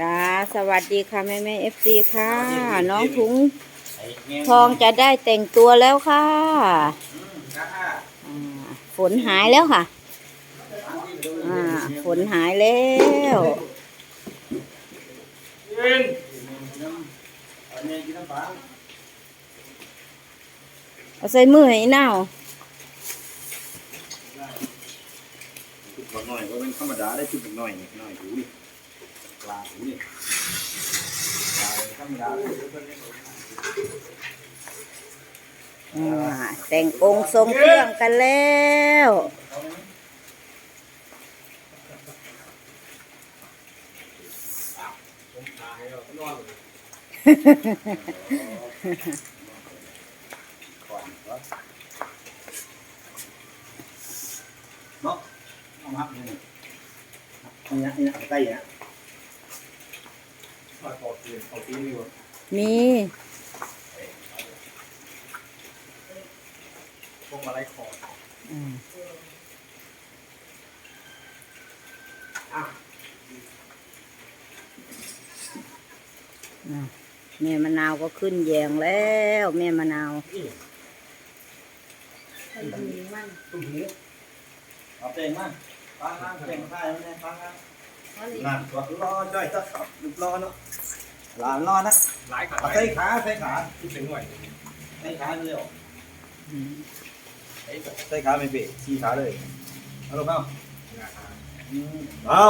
จ้าสวัสดีค่ะแม่แม่เอฟซีค่ะ น้องถุงทองจะได้แต่งตัวแล้วค่ะอ่าฝนหายแล้วค่ะอ่าฝนหายแล้วเอาใส่มือให้หนาวจุดบักหน่อยก็เป็นธรรมดาได้จุดบักหน่อยนี่หน่อยหูนี่ป ลาหูนี่ปลาธรรมดาเลยาแต่งองค์ทรงเครื่องกันแล้วเนาะเอามานี่นี่นะนี่นะใกล้เนะ มีพวกอะไรขออืมอะแม่มะนาวก็ขึ้นแยงแล้ว แม่มะนาวตุ้มหูเอาเต็งมาฟังนะเต็งท่ายมันเนี่ยฟัง นะนั่นก็รอจ้อยจะขับรอเนาะหลานรอนะหลายขาเอาใส่ขาใส่ขาคิดถึงหน่อยใส่ขาเร็วอืมใส่ขาไม่เปะชี้ขาเลยเอาลงเอานะครับเอา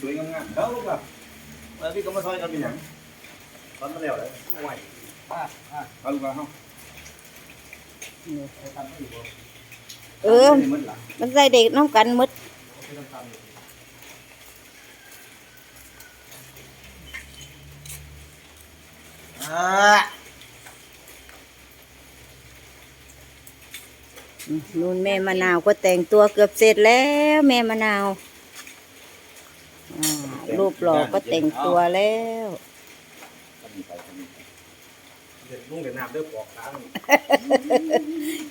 สวยๆงามๆเอาลูกแบบเออพี่ก็มาซอยกันเป็นหยังตอนมาแล้วเลยไหวเอาลูกเอาเออมันละมันใส่เด็กน้องกันหมด อ่าอืมนู่นแม่มะนาวก็แต่งตัวเกือบเสร็จแล้วแม่มะนาวอ่ารูปหล่อก็แต่งตัวแล้วเดี๋ยวลุงเดี๋ยวน้ำเด้อปอกล้าง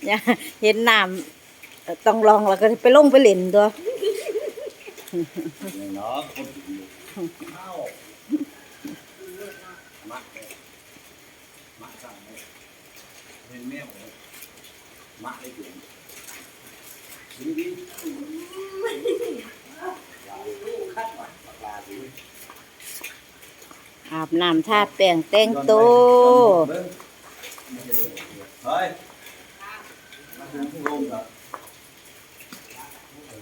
อย่าเห็นน้ำเอ่อต้องลองแล้วก็ไปลงไปเล่นตัว เนาะคนอยู่เอามาเลยมาสั่งเลย เป็นแม่ผมมาได้ถึงดีดีคัดหน่อยปลาดีอาบน้ำทาแป้งแต่งตัวเฮ้ยมาถึงทุ่งลมกับ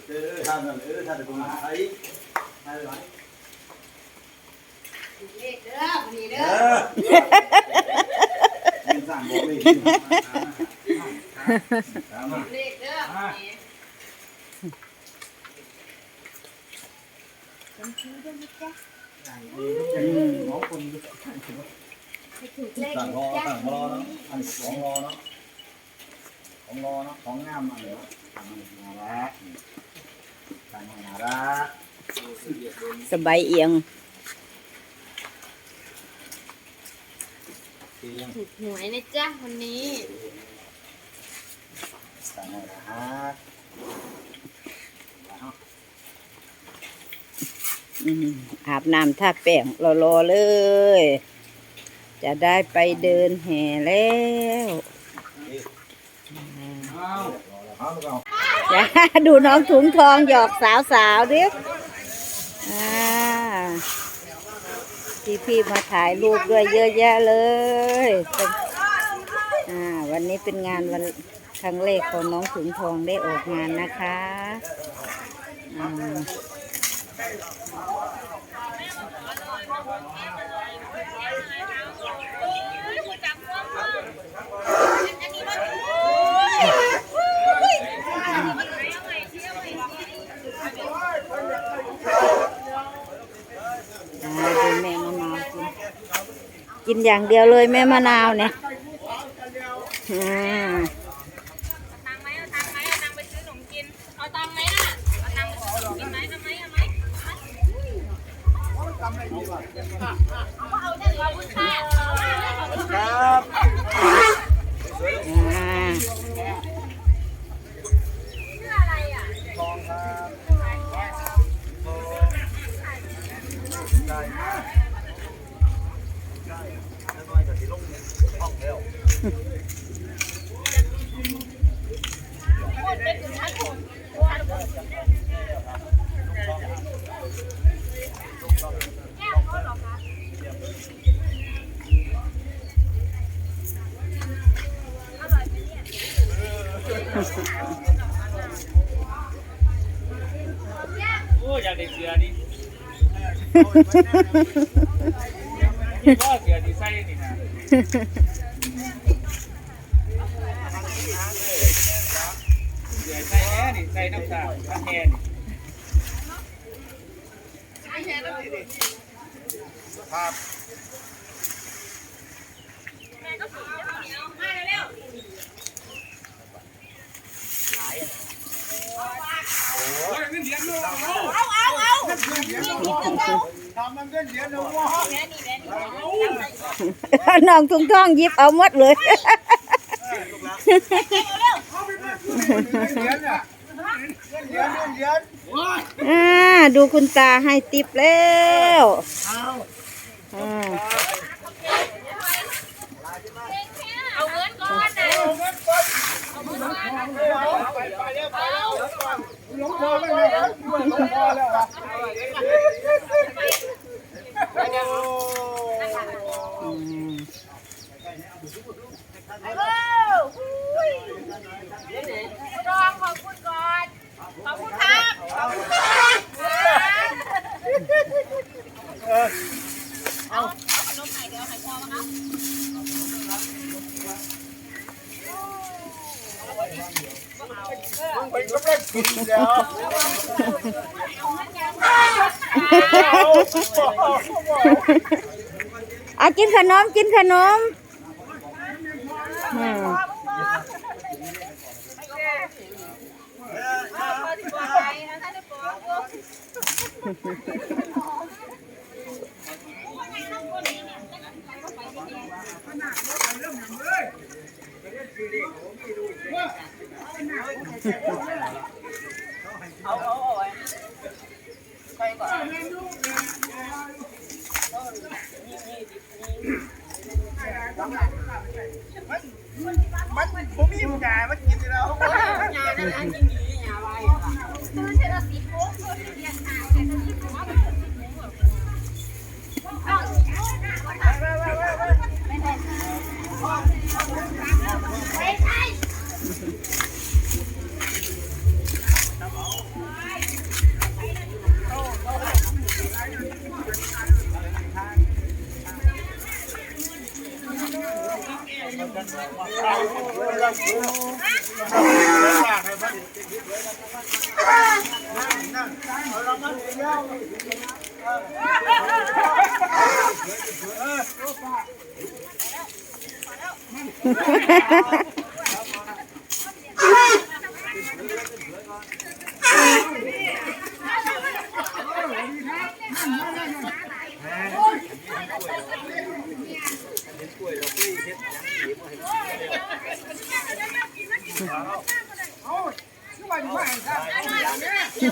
เออท่านเออท่านตรงไหนท่านไหนเลขเด้อนนี้เด้อ บอกเลยตามมาเลขเด้อวันนี้น้องคนถูกเลขสั่งรอจ้ะสั่งรอเนาะอันของรอเนาะของรอเนาะของงามมาเลยสั่งมาละสั่งมาละสบายเอียง เตียงถูกหวยนะจ๊ะวันนี้สั่งมาละฮะอืมอาบน้ำทาแป้งรอๆเลย จะได้ไปเดินแห่แล้วเอารอแล้วเอาลูกเอาจ้าดูน้องถุงทองหยอกสาวๆดิอ่า พี่พี่ๆมาถ่ายรูปด้วยเยอะแยะเลยวันนี้เป็นงานวันครั้งแรกของน้องถุงทองได้ออกงานนะคะอ่าดูแม่มะนาวกิน กินอย่างเดียวเลยแม่มะนาวเนี่ยากได้เสือนี่นี่ก็เสือที่ใส่นี่นะเสือใส่แน่นี่ใส่น้ำตาลน้ำแทนครับ น้องทุ่งทองยิบเอาหมดเลยอ่าดูคุณตาให้ติปแล้วอ่าเอาเงินก่อนนะอื ลงคอไม่เลยนลงคอแล้ว อากินขนมกินขนมอื มันมันผมมีหมามันกินแล้ว Ha ha ha ha! อ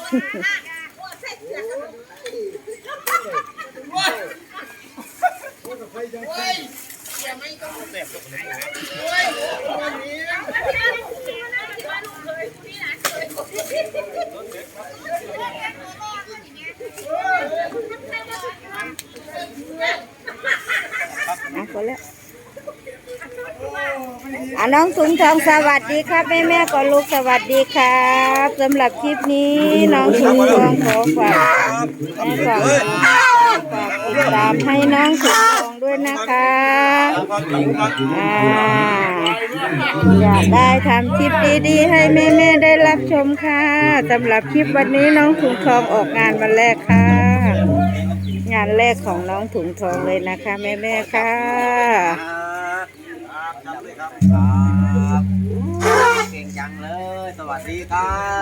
ะคนละ อะน้องถุงทองสวัสดีครับแม่แม่ก่อลูกสวัสดีครับสำหรับคลิปนี้น้องถุงทองขอฝากแม่ฝากฝากติดตามให้น้องถุงทองด้วยนะคะอ่าอยากได้ทำคลิปดีๆ ให้แม่ๆได้รับชมค่ะสำหรับคลิปวันนี้น้องถุงทองออกงานวันแรกค่ะ งานแรกของน้องถุงทองเลยนะคะแม่ๆค่ครับครับ ครับเก่งจังเลย สวัสดีครับ